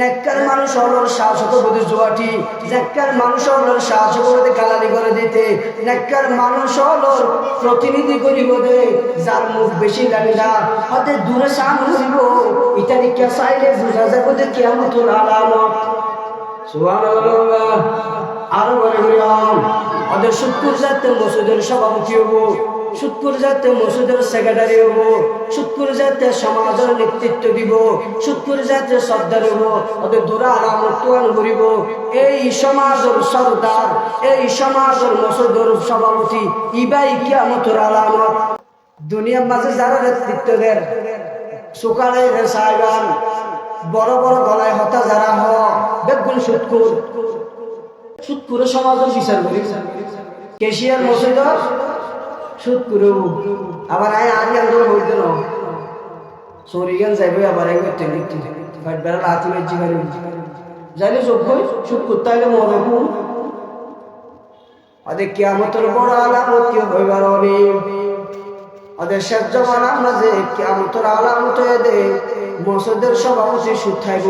নেককার মানুষ হলো শাসক প্রতি জুয়াটি। নেককার মানুষ হলো শাসক প্রতি গালালি করে দিতে। নেককার মানুষ প্রতিনিধি দে যার মুখ বেশি লাগে না। হতে দূরে সাম করিব ইত্যাদি কে চাইলে বুঝা যাবে যে কেমন সুবহানাল্লাহ। আরও বলে ওদের শুক্কুর যাতে মসুদের সভাপতি হব। শুক্কুর যাতে মসুদের সেক্রেটারি হব শুক্কুর যাতে সমাজের নেতৃত্ব দিব শুক্কুর যাতে সর্দার হব ওদের দূরা আলামত তোয়ান করিব। এই সমাজের সর্দার, এই সমাজের মসুদের সভাপতি, ইবাই কিয়ামতের আলামত। দুনিয়ার মাঝে যারা নেতৃত্ব দেন, সকালে সাহেবান, বড় বড় গলায় হতা যারা হ, বেগুন সুৎকুর। সুৎকুরে সমাজের বিচার করি। কেশিয়ার সুৎকুরে আবার আয় আগে আন্দোলন হইত না। সরিগান যাইবে, আবার এক করতে লিখতে ফাইট বেড়া লাতি মেজি বাড়ি জানি যোগ্য সুৎ করতে হলে মনে কোন ওদের কেয়ামতের বড় আলামত কি হইবার অনেক ওদের শেষ জমানার মাঝে কেমতর আলামত দে, মসজিদের সভাপতি সুদ থাইব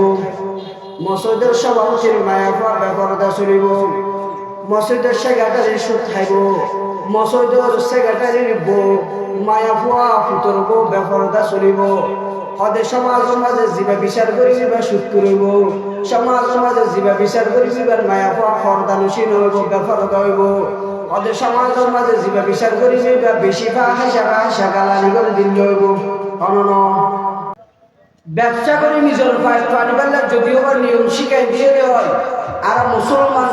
মসজিদের সভাপতির মায়াফা ব্যাপারতা চলিব। মসজিদের সেক্রেটারি সুদ থাইব। মসজিদের সেক্রেটারির বউ মায়াফুয়া ফুতর বউ ব্যাপারতা চলিব। ওদের সমাজের মাঝে জীবা বিচার করি জীবা সুদ করিব সমাজের মাঝে জীবা বিচার করি জীবার মায়াফুয়া ফরদানুসীন হইব ব্যাপারতা হইব। ওদের সমাজের মাঝে জীবা বিচার করি যাইবা বেশি পা হাসা হাসা গালানি করে দিন লইব। অনন। ব্যবসা করে নিজের পানি পাল্লা যদিও বা নিয়ম শিখাই দিয়ে হয় আর মুসলমান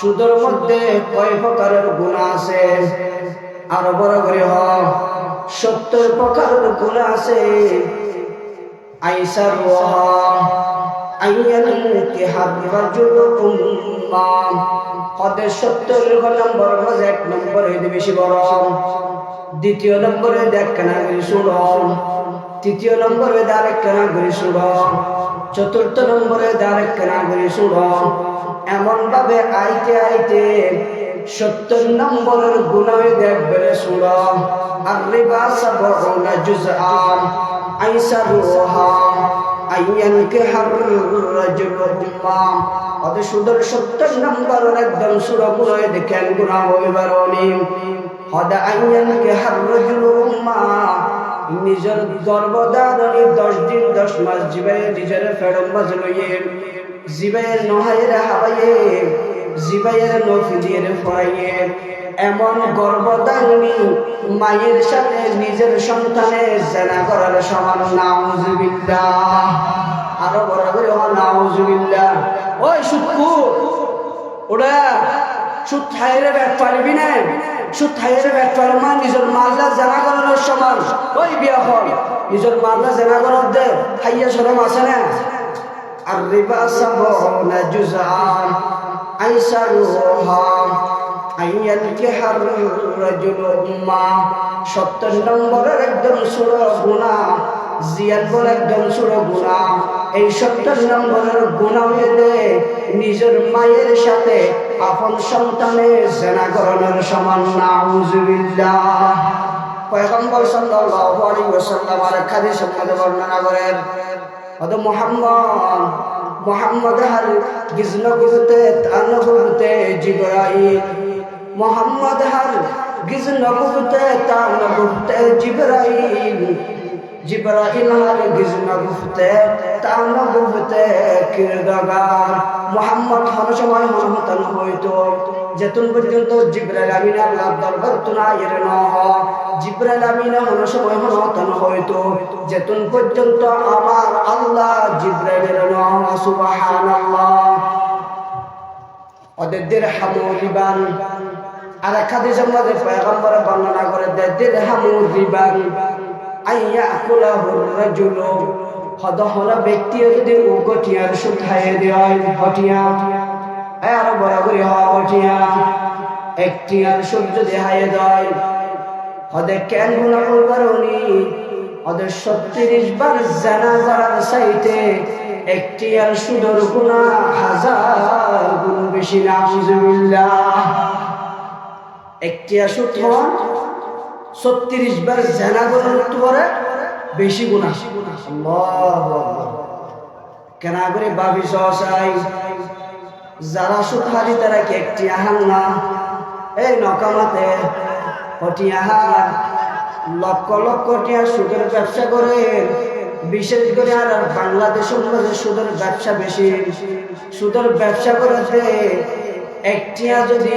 সুদর মধ্যে কয় প্রকারের গুণা আছে? আর বড় করে সত্তর প্রকারের গুণা আছে। আইসার সত্তর নম্বর এক নম্বর বেশি দ্বিতীয় নম্বরে দেখ কেনা শুন। তৃতীয় নম্বরে দারেক কেনা করি শুন চতুর্থ নম্বরে দারেক কেনা করি শুন এমন ভাবে আইতে আইতে সত্তর নম্বরের গুণায় দেখবে শুন আর রিবা সাবউনা জুজআন আইসারুহা আইয়ানকে হাররাজুল্লাহ অত সুদর সত্তর নম্বর একদম সুরগুলোয় দেখেন গুণা হইবার অনিম হদা আইয়ানকে হাররাজুল্লাহ নিজের গর্ভধারণী দশ দিন, দশ মাস জীবাইয়ের নিজের ফেরম মাঝ লইয়ে জীবাইয়ের নহাইয়ের হাবাইয়ে জীবাইয়ের নফিলিয়ের ফরাইয়ে, এমন গর্ভধারণী মায়ের সাথে নিজের সন্তানের জেনা করার সমান নাউজুবিল্লাহ। আরও বড় করে হওয়া নাউজুবিল্লাহ। ওই সুক্ষু ওরা সুদ থাইরে ব্যাগ পারবি না। সুদ থাইরে ব্যাগ পারবি মা নিজের মাল্লা জেনা করানোর সমান। ওই বিয়া হল, নিজের মাল্লা জেনা করার দে, খাইয়া সরম আছে না। আর রিবা সাবনা জুজান আইসারুহা আইয়ানকিহার রাজুল উম্মা। সত্তর নম্বরের একদম সুর গুণা বলে একদম সুর গুণা। এই সত্তর নম্বরের গুণা হইলে নিজের মায়ের সাথে আপন সন্তানের জেনা করানোর সমান নাউজুবিল্লাহ। পয়গম্বর সাল্লাল্লাহু আলাইহি ওয়াসাল্লাম আর হাদিস মধ্যে বর্ণনা করেন হয়ত মোহাম্মদ মোহাম্মদ হার গিজন গুরুতে তান গুরুতে গিজন গুরুতে তান গুরুতে জিবরাইল হার গিজন গুরুতে তান গুরুতে কিরদাগার মোহাম্মদ হন সময় মনমতন হইতো। যেতুন পর্যন্ত জিব্রাইল আমিন আল্লাহ দরবার তুনা এর নহ জিব্রাইল আমিন হন সময় মনমতন হইতো। যেতুন পর্যন্ত আমার আল্লাহ জিব্রাইলের নহ সুবহানাল্লাহ। হামু আর এক বর্ণনা করে দেয় হামু আইয়া কুলাহুর রাজুলু হদহরা ব্যক্তি যদি উগটিয়ার সুঠায় দেয়, হটিয়া। আর বড় করে হওয়া হটিয়া। একটি আর সূর্য দেহায় দেয়। হদে কেন গুণা করবার উনি? ওদের ছত্রিশ বার জানা করার সাইতে একটি আর সুদর গুণা হাজার গুণ বেশি না একটি আর সুদ ছত্রিশ বার জানা করার পরে, বেশি গুণা। কেন করে বাবি সহসাই, যারা সুখারি তারা কি একটি আহান না? এই নকামাতে হটিয়াহার লক্ষ লক্ষ টিয়া সুদের ব্যবসা করে, বিশেষ করে আর বাংলাদেশের মধ্যে সুদের ব্যবসা বেশি। সুদের ব্যবসা করেছে একটিয়া যদি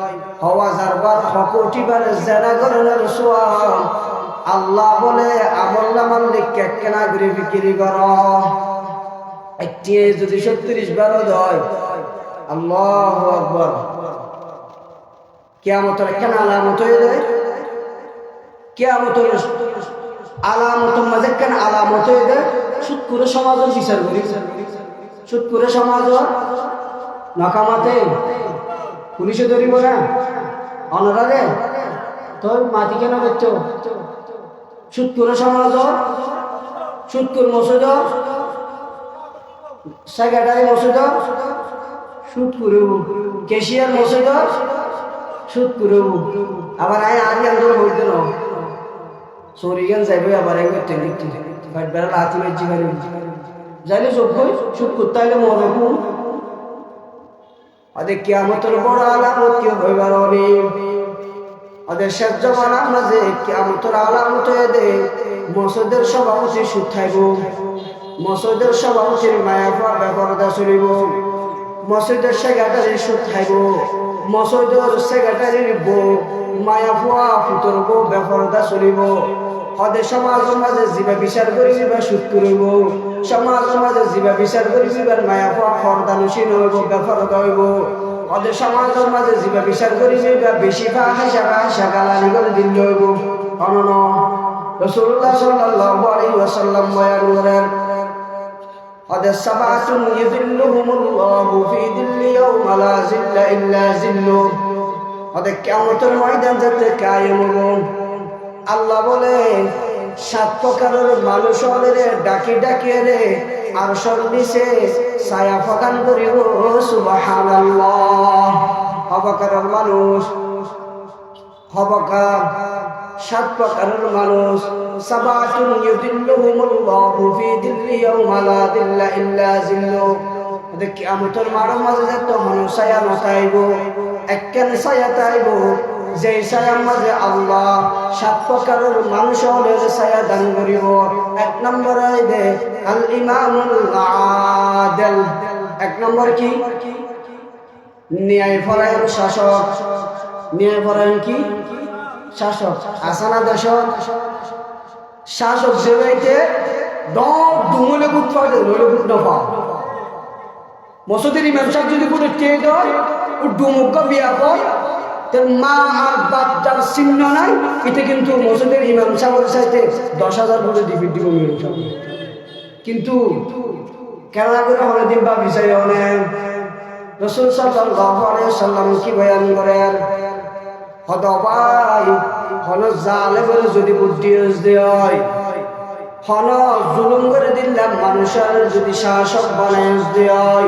হওয়া যারবার হকটি বার জেনা করানোর সোয়া। আল্লাহ বলে, আমল নামাল লিখে একখানা করে বিক্রি কর। একটি যদি ছত্রিশ বারো দেয় আল্লাহ আকবর। কেয়ামতের কেন আলামত হয়ে যায়? কেয়ামতের আলামতের মাঝে কেন আলামত হয়ে যায়? সুদ করে সমাজের বিচার করি। সুদ করে সমাজ নকামাতে পুলিশে ধরিব না? অনারে তোর মাটি কেন করছ সুদ করে সমাজ সুদ করে মসুদ, সেক্রেটারি মসুদ সুদ করে কেশিয়ার মসুদ সুদ করে আবার আয় আগে আন্দোলন হইতে ন সরিগান যাইবে, আবার এক করতে বাট বেড়া লাথি মেজি যাইলে চোখ সুদ করতে হলে মনে ওদের কেয়ামতের বড় আলামত কেউ হইবার অনেক ওদের শেষ জমানার মাঝে কেয়ামতের আলামত দে, মসজিদের সভাপতি সুদ থাইব মসজিদের সভাপতির মায়া পাওয়া ব্যাপারতা চলিব। মসজিদের সেক্রেটারি সুদ মসজিদের সেক্রেটারির বউ মায়া ফুয়া ফুতর বউ ব্যাপারতা চলিব। হদে সমাজের মাঝে জীবা বিচার করি বা সুদ করিব সমাজের মাঝে জীবা বিচার করি জীবার মায়া ফুয়া খরদানুসীন হইব ব্যাপারতা হইব হদে সমাজের মাঝে জীবা বিচার করি বা বেশি ফা হাসা হাসা গালানি করে দিল হইব অনন রসুল্লাহ সাল্লাল্লাহু আলাইহি ওয়াসাল্লাম বয়ান করেন قد سبعة يذلهم الله في ذل يوم لا ذل إلا ذله قد কেমতের ময়দান যাতে কায়েম আল্লাহ বলে সাত প্রকারের মানুষ রে ডাকি ডাকি রে আর নিচে ছায়া ফকান করিব, সুবহানাল্লাহ। হবকারের মানুষ, হবকার সাত প্রকারের মানুষ দিল্লি ইল্লা দেখি আমতর মারো মাঝে যে তখন ছায়া নতাইব একখান ছায়া তাইব। যে ছায়ার মাঝে আল্লাহ সাত প্রকারের মানুষ হলে ছায়া দান করিব। এক নম্বর দে আল ইমামুল আদেল। এক নম্বর কি? ন্যায় ফরায়ণ শাসক। ন্যায় ফরায়ণ কি? শাসক। আসানা দশক শাসক সেবাইতে দম দুমলে গুট পাওয়া নইলে গুট মসজিদের ইমাম সাহেব যদি কোনো টেয়ে দেয়, ও ডুমুকা বিয়া পায় মা আর বাচ্চার চিহ্ন নাই। এতে কিন্তু মসজিদের ইমাম সাহেবের সাথে দশ হাজার দিবি কিন্তু কেন করে হলে দিন বা বিষয় অনেক রসুল সাল্লাল্লাহু আলাইহি সাল্লাম কি বয়ান করেন? হদবাই হন জালে বলে যদি বুদ্ধি দেয় হন জুলুম করে দিলাম মানুষের যদি শাসক বানায় দেয়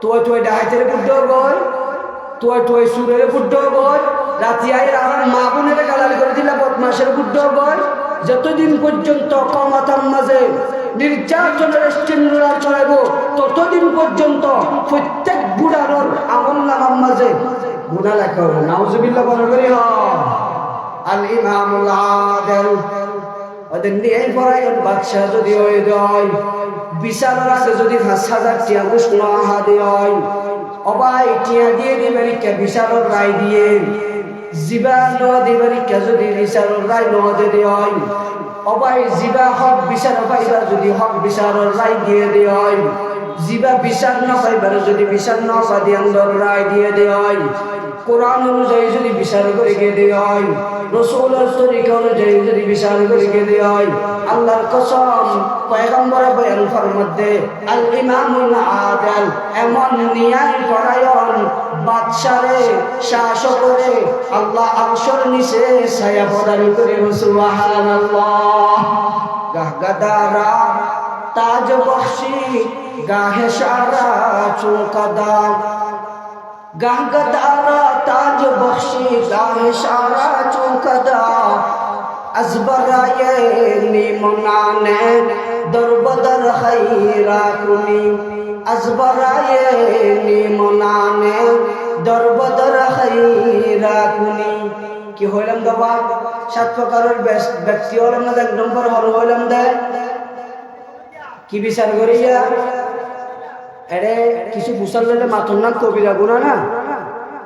তুই তুই ডাহাইতের বুদ্ধ বই তুই তুই সুরের বুদ্ধ বই রাতি আই আমার মা বোনের গালালি করে দিলা বদমাসের বুদ্ধ বই যতদিন পর্যন্ত কমাতার মাঝে নির্যাতনের স্টিমুলার চলাইব ততদিন পর্যন্ত প্রত্যেক বুড়ার আমল নামার মাঝে গুণা লেখা হবে নাউজুবিল্লাহ বলে করি আল ইমামুল ওদের নিয়ে পড়াই বাদশাহ যদি হয়ে যায় বিশাল আছে যদি পাঁচ হাজার টিয়া ঘুষ নহা দেয় অবাই টিয়া দিয়ে দিবেন কে বিশালর রায় দিয়ে। জিবা ন দিবেন কে যদি বিশালর রায় ন দে হয় অবাই জিবা হক বিচার পাইবা যদি হক বিচারর রায় দিয়ে দেয় জিবা বিচার না পাইবার যদি বিচার না পাদি রায় দিয়ে দেয় কোরআন অনুযায়ী যদি বিচার করে দেওয়া হয় রসুলের তরিকা অনুযায়ী যদি বিচার করে দেওয়া হয় আল্লাহর কসম পয়গম্বর বয়ান ফরমধ্যে আল ইমামুল আদাল এমন ন্যায় পরায়ণ বাদশারে, শাসকরে আল্লাহ আরশের নিচে ছায়া প্রদান করে, সুবহানাল্লাহ। গাহগাদারা তাজ বখশি, গাহে সারা চুকাদা গাহগাদারা তাজ বখশি, গাহে সারা চুকাদা আজবরায়ে নিমনানে দরবদর খাইরা কুনি আজবরায়ে নিমনানে দরবদর খাইরা কুনি কি হইলাম দাবা সাত প্রকারের ব্যক্তি হলাম না এক নম্বর হল হইলাম দে। কি বিচার করিয়া? এরে, কিছু বুসার লইলে মাথর নাম কবিরা গুণা না?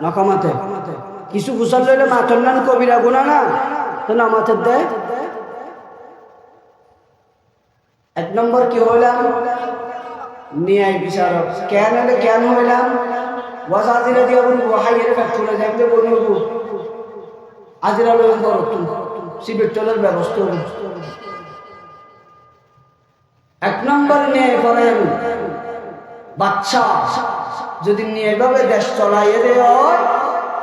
নকামাতে। কিছু বুসার লইলে মাথর নাম কবিরা গুণা না? তো নামাতে দেয় এক নম্বর কি হইলাম? ন্যায় বিচারক। কেন হলে কেন হইলাম? ওয়াজাদিরা দিয়া বলব আজিরা করো তুমি সিবির টলের ব্যবস্থা এক নম্বর নিয়ে করেন বাচ্চা যদি নিয়ে এভাবে দেশ চলাইয়ে দেওয়া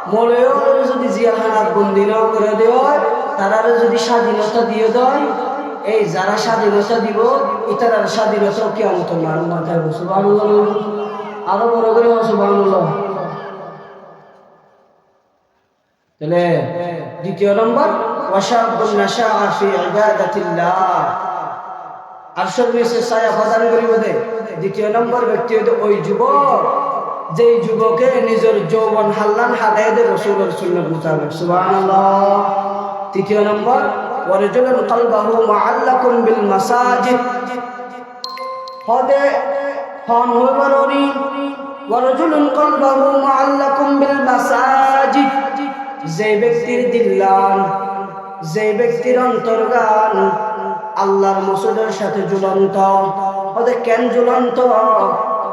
মরেও যদি জিয়াখানার বন্দিনাও করে দেওয়া তারা যদি স্বাধীনতা দিয়ে দেয় এই যারা স্বাধীনতা দিব ইতার স্বাধীনতা কে অন্ত মারুন মাথায় সুবাহ আরও বড় করে সুবাহ তাহলে দ্বিতীয় নম্বর দ্বিতীয় নম্বর ব্যক্তি হইতে ওই যুবক, যেই যুবকে নিজের যৌবন হাল্লান হাদায় দে রসুলের সুন্নত তৃতীয় নম্বর কলবাহু মুআল্লাকুন বিল মাসাজিদ হদে হন হইবারনি ওয়ারজুলুন কলবাহু মুআল্লাকুন বিল মাসাজিদ যে ব্যক্তির দিল্লান, যে ব্যক্তির অন্তর্গান, আল্লাহর মসুদের সাথে ঝুলন্ত। ওদের কেন ঝুলন্ত?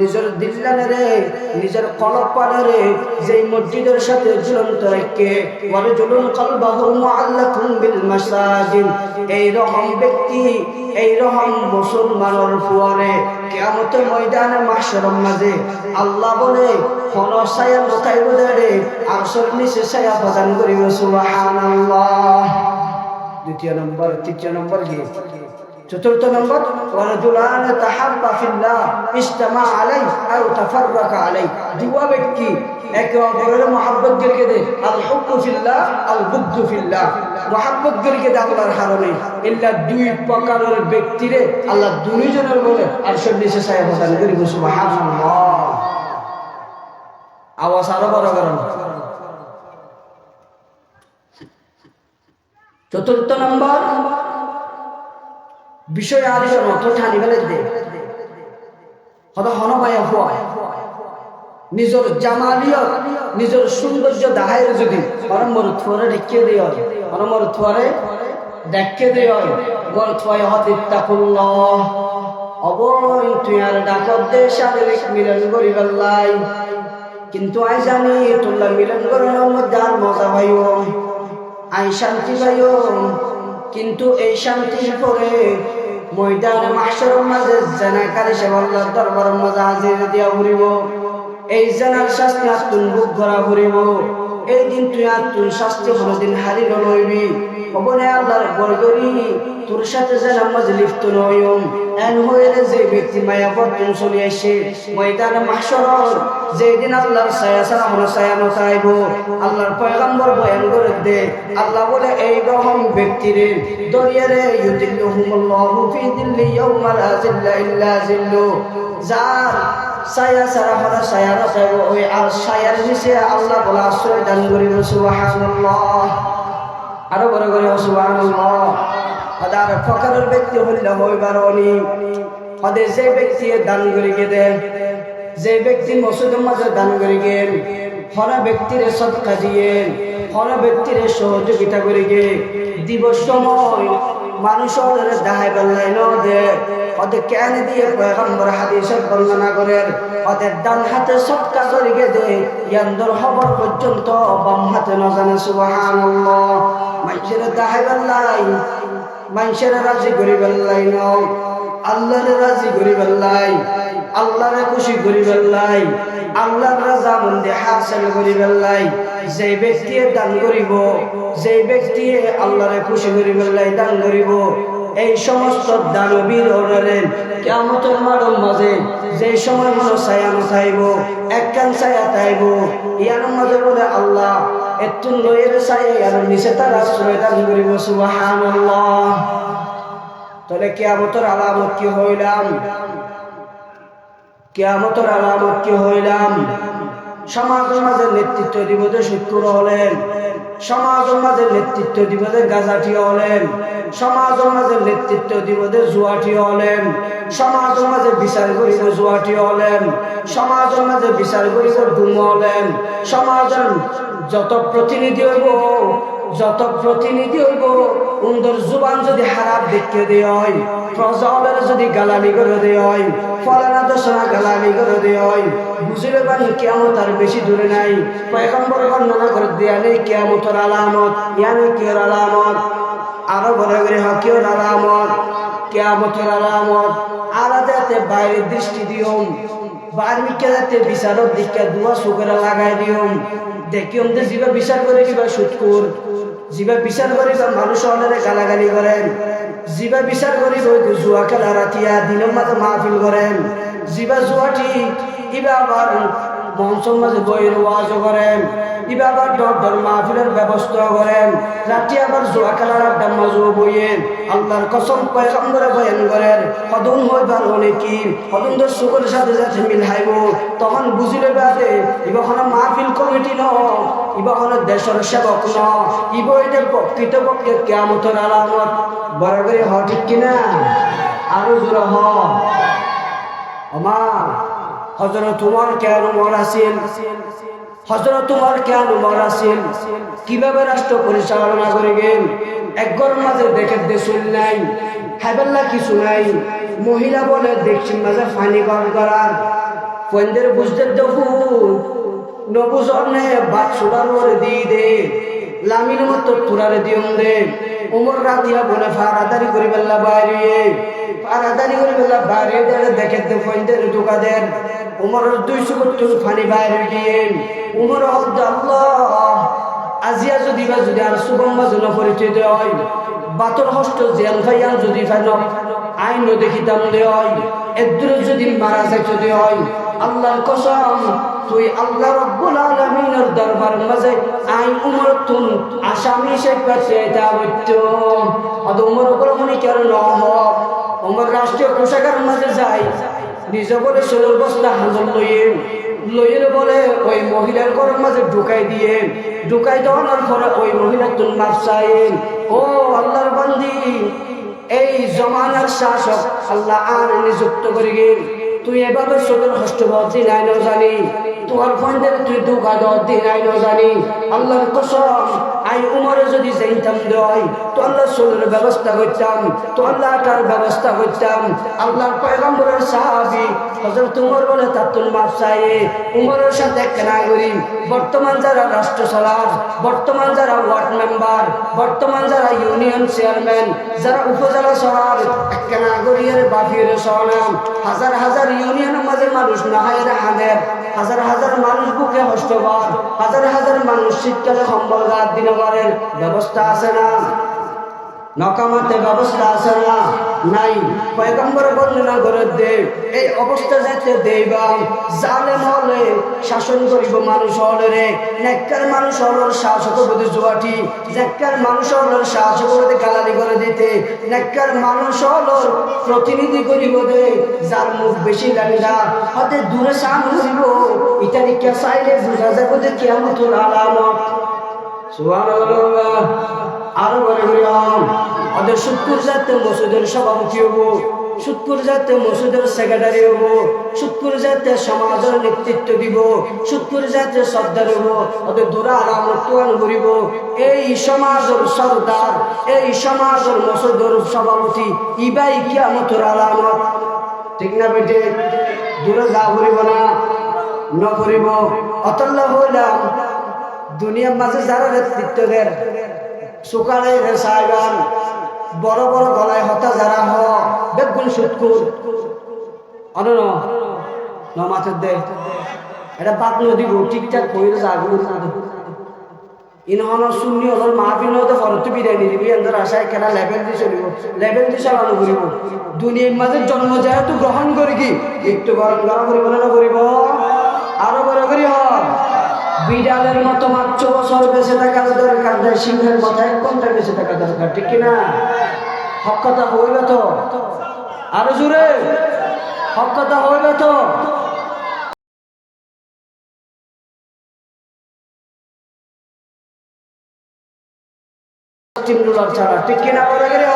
নিজের দিল্লানে রে, নিজের কলপ পানে রে, যেই মসজিদের সাথে ঝুলন্ত রেখে ওয়ারে জুলুন কলবাহু মুআল্লাকুম বিল মাসাজিদ। এই রকম ব্যক্তি, এই রকম মুসলমানের ফুয়ারে, কিয়ামতের ময়দানে মাশরম মাঝে আল্লাহ বলে, কোন ছায়া লুকাইব দেরে আরশের নিচে ছায়া প্রদান করিব, সুবহানাল্লাহ। দ্বিতীয় নম্বর, তৃতীয় নম্বর কি চতুর্থ নম্বর, ওয়ারজুলান তাহাব্বা ফিল্লাহ, ইজতামা আলাই আও তাফাররাকা আলাই দুয়া ব্যক্তি একে অপরের মহাব্বত গরিকে দে আল হুব্বু ফিল্লাহ আল বুগদু ফিল্লাহ। মহাব্বত গরিকে দে আল্লাহর হারমে ইল্লা দুই প্রকারের ব্যক্তিরে আল্লাহ দুইজনের বলে। আর সব নিচে ছায়া প্রদান করিব, সুবহানাল্লাহ। আওয়াজ আরও বড় করেন। চতুর্থ নম্বর বিষয় আলোচনা পাই নিজের জামালিয়ত নিজের সৌন্দর্য দাহাইর যদি থুয়ারে থুয়ারে ডেকে দিও মর থুয়াই হতে তাকুল্লাহ। অবৈ তুই আর ডাকত দে শারীরিক মিলন করি গল্লাই কিন্তু আই জানি তোল্লা মিলন করার মধ্যে আর মজা পাইও। আই শান্তি পাইও। কিন্তু এই শান্তির পরে ময়দানে মাসের মাঝে জানাকারী সে আল্লাহর দরবার মাঝে হাজির দিয়া ঘুরিব। এই জানার শাস্তি আত্মুন বুক ভরা ঘুরিব। এই দিন তুই আত্মুন শাস্তি হলো দিন হারিল লইবি। অবনে আল্লাহর বরগরি তোর সাথে নয়ম। এন হয়ে যে ব্যক্তি মায়া বর্তন চলে আসে, ময়দানে মাসর যেদিন আল্লাহর ছায়া ছাড়া আমরা ছায়া নথাইব আল্লাহর পয়গম্বর বয়ান করে দে, আল্লাহ বলে, এই রকম ব্যক্তিরে, দরিয়ারে ইউদিল্লুহুমুল্লাহু ফি দিল্লি ইয়াউমা লা জিল্লা ইল্লা জিল্লু যার ছায়া ছাড়া আমরা ছায়া নথাইব ওই আর ছায়ার নিচে আল্লাহ বলে আশ্রয় দান করিব সুবহানাল্লাহ। আরও বড় করে সুবহানাল্লাহ। আদার ফকরের ব্যক্তি হইলে হইবার অনি ওদের যে ব্যক্তি দান করি দেন যে ব্যক্তি মসজিদের মাঝে দান করি গেন হরা ব্যক্তির সৎকা দিয়ে, হরা ব্যক্তির সহযোগিতা করি গে দিবস সময় মানুষের দাহাই বেল্লাই ন ওদের কেন দিয়ে পয়গম্বর হাদিসের বর্ণনা করেন ওদের ডান হাতে সৎকা করি গে দে ইয়ান্দর হবার পর্যন্ত বাম হাতে ন জানে সুবহানাল্লাহ। মানুষের দাহাই বেল্লাই মানুষের রাজি করি বেল্লাই ন আল্লাহরে রাজি করি বেল্লাই আল্লাহরে খুশি করি বেল্লাই আল্লাহর রাজা মন্দে হাসিল করি বেল্লাই যে ব্যক্তি দান করিব যে ব্যক্তি আল্লাহরে খুশি করি বেল্লাই দান করিব এই সমস্ত দানবীর হলেন কেমতের মারম মাঝে। যে সময় মানুষ ছায়া নথাইব এক কান ছায়া তাইব ইয়ার মাঝে বলে আল্লাহ লয়ের ছায়া ইয়ার নিচে তার আশ্রয় দান করিব, সুবহানাল্লাহ। তাহলে আলামত কি হইলাম? কেয়ামতের আলামত কি হইলাম? সমাজের মাঝে নেতৃত্ব দিবতে শুক্র হলেন। সমাজের মাঝে নেতৃত্ব দিবতে গাজাটি হলেন সমাজের মাঝে নেতৃত্ব দিবতে জুয়াটি হলেন সমাজের মাঝে বিচার করিব জুয়াটি হলেন সমাজের মাঝে বিচার করিব ডুম হলেন সমাজের যত প্রতিনিধি হইব যত প্রতিনিধি হইব, উন্দর জুবান যদি হারাপ দেখতে দেয় প্রজালের যদি গালালি করে দেয় ফলানা দোষণা গালালি করে দেয় বুঝলে পারি কেমন তার বেশি দূরে নাই। পয়গম্বর বর্ণনা করে দেয়া নেই কেমতর আলামত। ইয়ানি কিয়র আলামত? আরও বলে করে হকিয়র আলামত? কেয়ামতের আলামত। আলাদাতে বাইরের দৃষ্টি দিও বার্মিকে যাতে বিচারক দিকে দুয়া সুগরা লাগাই দিও দেখিম ওদের জীবা বিচার করে কিবা সুৎকুর? যিবা বিচার করে মানুষ অনেক গালাগালি করেন। জিবা বিচার করি জুয়া খেলা রাতিয়া দিনের মাঝে মাহফিল করেন। যিবা জুয়াটি ইবা আবার মঞ্চের মাঝে বইয়ের ওয়াজও করেন। ইবা আবার ডর মাহফিলের ব্যবস্থা করেন। রাতি আবার জুয়া খেলার আড্ডা মাজু বইয়েন। আল্লাহর কসম পয়গম্বরে বয়ান করেন, হদন হইবার হদন তো শুকরের সাথে যাতে মিলাইব তখন বুঝিলে বাদে ইবখন মাহফিল কমিটি ন ইবখন দেশের সেবক ন। ইব এটা প্রকৃতপক্ষে কেমতের আলামত বরাবরই হ, ঠিক কিনা? আরও জোর হ। আমার হজরত তোমার কেন মর আসিল? হজরত তোমার কেন মর আসিল। কীভাবে রাষ্ট্র পরিচালনা করে গেল একগর মাঝে দেখে দেশুল নাই হাইবেল্লা কিছু নাই। মহিলা বলে দেখছি মাঝে ফানি কর। করার ফন্দের বুঝতে দেখুন নবুজনে বাদ সুরার ওরে দিয়ে দে, লামিন মতো তুরারে দিয়ম দে। উমর রাতিয়া বলে, ফারাদারি করি বেল্লা বাইরে। ফারাদারি করি বেল্লা বাইরে দেখে ফন্দের ঢুকা দেন। উমর দুইশো কত্তর ফানি বাইরে গিয়ে উমর আল্লাহ। আজিয়া যদি বা যদি আর সুগম বাজু নপরিচয় হয়, বাতর হস্ত জেল যদি ফেন আইন দেখিতাম দে হয় যদি মারা যায় যদি হয়, আল্লাহর কসম, তুই আল্লাহ রব্বুল আলামিনের দরবার মাঝে আই উমর তুন আসামি পাচ্ছে এটা বৈত্য অত উমর উপর মনে কেন উমর রাষ্ট্রীয় পোশাকের মাঝে যায় নিজ বলে সোলর বস্তা হাজর লইয়ে লইয়ে বলে ওই মহিলার ঘরের মাঝে ঢুকাই দিয়ে ঢুকাই দেওয়ানোর পরে ওই মহিলা তুল চাইন ও আল্লাহর বান্দি, এই জমানার শাসক আল্লাহ আর নিযুক্ত করি গে তুই এভাবে সদর হস্তপতি নাই জানি? তোর ফন্দের তুই দুঃখা দিন আইন জানি। আল্লাহর কসম, আই উমরে যদি যাইতাম দই তো আল্লাহ সোলের ব্যবস্থা করতাম, তো আল্লাহ তার ব্যবস্থা করতাম। আল্লাহর পয়গম্বরের সাহাবি হজরত উমর বলে তাতুল মাফ চাইয়ে উমরের সাথে কেনা করি বর্তমান যারা রাষ্ট্র সলার বর্তমান যারা ওয়ার্ড মেম্বার, বর্তমান যারা ইউনিয়ন চেয়ারম্যান, যারা উপজেলা সভার কেনা করিয়ার বাফির সনাম, হাজার হাজার ইউনিয়নের মাঝে মানুষ নাহায়ের হাঁদের। হাজার হাজার মানুষ বুকে হস্তবার হাজার হাজার মানুষ শীতকালে সম্বল রাত দিনবারের ব্যবস্থা আছে না? নকামাতে ব্যবস্থা আছে না? নাই। পয়গম্বর বর্ণনা করে দে এই অবস্থা যাতে দেবাম জালে মলে শাসন করিব মানুষ হলে রে। নেককার মানুষ হলর শাসক প্রতি জুয়াটি। নেককার মানুষ হলর শাসক প্রতি গালালি করে দিতে। নেককার মানুষ হলর প্রতিনিধি করিব দে। যার মুখ বেশি গালিরা হতে দূরে সাম করিব। ইত্যাদি কে চাইলে বুঝা যাবে যে কেমন আলামত। সুবহানাল্লাহ। আরও বলে গেলাম ওদের সুৎপুর যাতে মসুদের সভাপতি হব সুৎপুর যাতে মসুদের সেক্রেটারি হব সুৎপুর যাতে সমাজের নেতৃত্ব দিব সুৎপুর যাতে সর্দার হব ওদের দূরা তোয়ান করিব। এই সমাজের সর্দার, এই সমাজের মসুদের সভাপতি ইবাই কিয়ামতের আলামত। ঠিক না বেটে দূরে যা করিব না, ন করিব। অতল্য হইলাম, দুনিয়ার মাঝে যারা নেতৃত্ব দেন সুকালে রে সাহেবান, বড় বড় গলায় হতা যারা হ, বেগুন সুৎকুর অনন নমাতের দে। এটা বাদ নদীব ঠিকঠাক কইরে যাগু ইনহন শূন্য হল মাহফিল হতে ফরত বিদায় নিবি এন্দর আশায় কেনা লেভেল দিয়ে চলিব লেভেল দিয়ে চালানো করিব। দুনিয়ার মাঝে জন্ম যেহেতু গ্রহণ করি কি? একটু গরম গরম করিব না করিব? আরও বড় করি হয় বিড়ালের মতো মাত্র বছর বেঁচে থাকার দরকার নাই সিংহের মতো এক বেঁচে থাকা দরকার, ঠিক কিনা? হক কথা হইল তো। আরও জোরে। হক কথা হইল তো। চিমরুলার ছাড়া ঠিক কিনা বলে গেলে